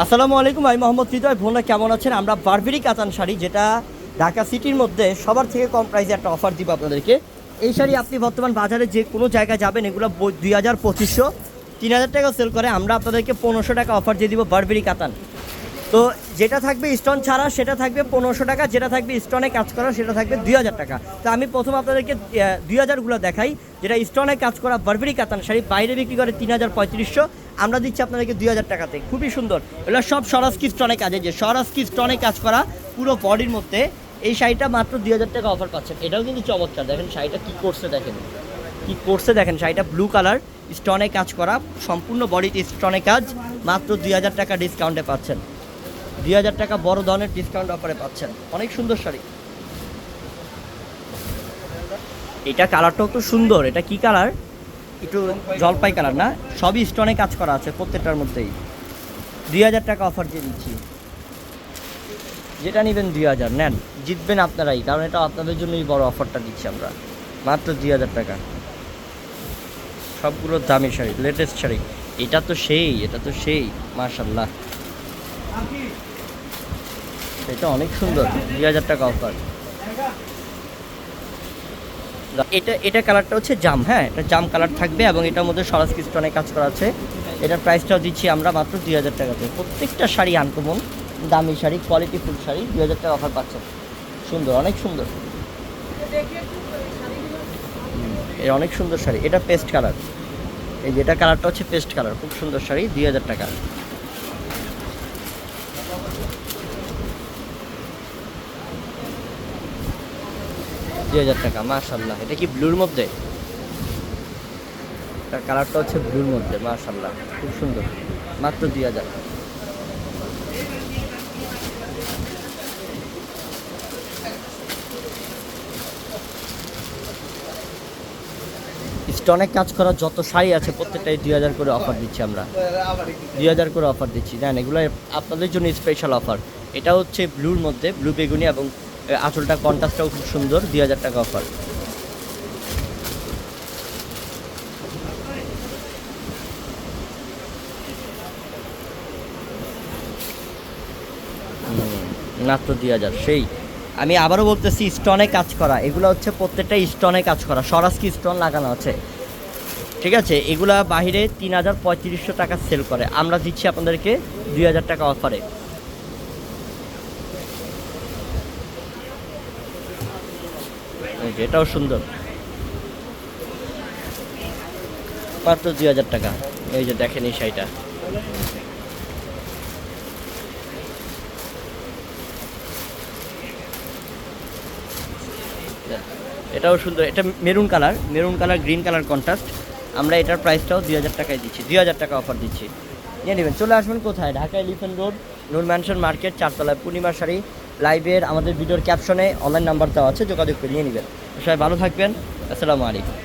আসসালামু আলাইকুম, আমি মোহাম্মদ হৃদয়। ভোলা কেমন আছেন? আমরা বারবেরি কাতান শাড়ি, যেটা ঢাকা সিটির মধ্যে সবার থেকে কম প্রাইসে একটা অফার দিব আপনাদেরকে। এই শাড়ি আপনি বর্তমান বাজারে যে কোনো জায়গায় যাবেন, এগুলো দুই হাজার পঁচিশশো। তিন হাজার টাকা সেল করে, আমরা আপনাদেরকে পনেরোশো টাকা অফার দিয়ে দিব বারবেরি কাতান। তো যেটা থাকবে স্টোন ছাড়া, সেটা থাকবে পনেরোশো টাকা, যেটা থাকবে স্টোনে কাজ করা, সেটা থাকবে দুই হাজার টাকা। তো আমি প্রথম আপনাদেরকে দুই হাজারগুলো দেখাই, যেটা স্টোনে কাজ করা বারবেরি কাতান শাড়ি, বাইরে বিক্রি করে তিন হাজার পঁয়ত্রিশশো, আমরা দিচ্ছি আপনাদেরকে দুই হাজার টাকাতে। খুবই সুন্দর। এগুলো সব সরাসকি স্টোনে কাজে, যে সরাসকি স্টোনে কাজ করা পুরো বডির মধ্যে, এই শাড়িটা মাত্র দুই হাজার টাকা অফার পাচ্ছেন এটাও কিন্তু চমৎকার। দেখেন শাড়িটা কী করছে, দেখেন। কী করছে, দেখেন শাড়িটা ব্লু কালার স্টোনে কাজ করা, সম্পূর্ণ বডিতে স্টোনে কাজ, মাত্র দুই হাজার টাকা ডিসকাউন্টে পাচ্ছেন। দুই হাজার টাকা বড় ধরনের ডিসকাউন্ট অফারে পাচ্ছেন। অনেক সুন্দর শাড়ি। এটা কালারটাও তো সুন্দর। এটা কি কালার একটু জলপাই কালার না? সবই স্টোনে কাজ করা আছে প্রত্যেকটার মধ্যেই। দুই হাজার টাকা অফার দিয়ে দিচ্ছি। যেটা নেবেন দুই হাজার, নেন। জিতবেন আপনারাই, কারণ এটা আপনাদের জন্যই বড় অফারটা দিচ্ছি আমরা। মাত্র দুই হাজার টাকা। সবগুলো দামি শাড়ি লেটেস্ট শাড়ি। এটা তো সেই, এটা তো সেই মার্শাল্লাহ এটা অনেক সুন্দর, দুই হাজার টাকা অফার এটা এটা কালারটা হচ্ছে জাম হ্যাঁ এটা জাম কালার থাকবে এবং এটার মধ্যে সরাস কিস্টনে কাজ করা আছে। এটার প্রাইসটাও দিচ্ছি আমরা মাত্র দুই হাজার টাকাতে প্রত্যেকটা শাড়ি আনকমন দামি শাড়ি কোয়ালিটি ফুল শাড়ি, দুই হাজার টাকা অফার পাচ্ছেন সুন্দর, অনেক সুন্দর। এটা অনেক সুন্দর শাড়ি। এটা পেস্ট কালার এই যেটা কালারটা হচ্ছে পেস্ট কালার খুব সুন্দর শাড়ি, দুই হাজার টাকা। দুই হাজার টাকা মাশাল্লাহ এটা কি ব্লুর মধ্যে? তার কালারটা হচ্ছে ব্লুর মধ্যে মাশাল্লাহ খুব সুন্দর। মাত্র দুই হাজার। স্টনে কাজ করা যত শাড়ি আছে, প্রত্যেকটাই দুই হাজার করে অফার দিচ্ছি আমরা। দুই হাজার করে অফার দিচ্ছি। দেন এগুলো আপনাদের জন্য স্পেশাল অফার এটা হচ্ছে ব্লুর মধ্যে, ব্লু বেগুনি এবং আঁচলটা কন্ট্রাস্টটাও খুব সুন্দর, দুই হাজার টাকা অফার মাত্র দুই হাজার, সেই। আমি আবারও বলতেছি স্টনে কাজ করা, এগুলো হচ্ছে প্রত্যেকটা স্টনে কাজ করা সরাসকি স্টোন লাগানো আছে। ঠিক আছে, এগুলা বাহিরে তিন হাজার পঁয়ত্রিশশো টাকা সেল করে। আমরা দিচ্ছি আপনাদেরকে দুই হাজার টাকা অফারে এই যে, এটাও সুন্দর। মাত্র দুই হাজার টাকা। এই যে দেখেন এই শাড়িটা। এটাও সুন্দর। এটা maroon colour maroon colour, green colour contrast আমরা এটার প্রাইসটাও দুই হাজার টাকায় দিচ্ছি, দুই হাজার টাকা অফার দিচ্ছি। নিয়ে নেবেন। চলে আসবেন কোথায়? Dhaka elephant road Noor mansion market চারতলায় Purnima sari. লাইভের আমাদের ভিডিওর ক্যাপশনে অনলাইন নাম্বার দেওয়া আছে, যোগাযোগ করে নিয়ে নেবেন। সবাই ভালো থাকবেন। আসসালামু আলাইকুম।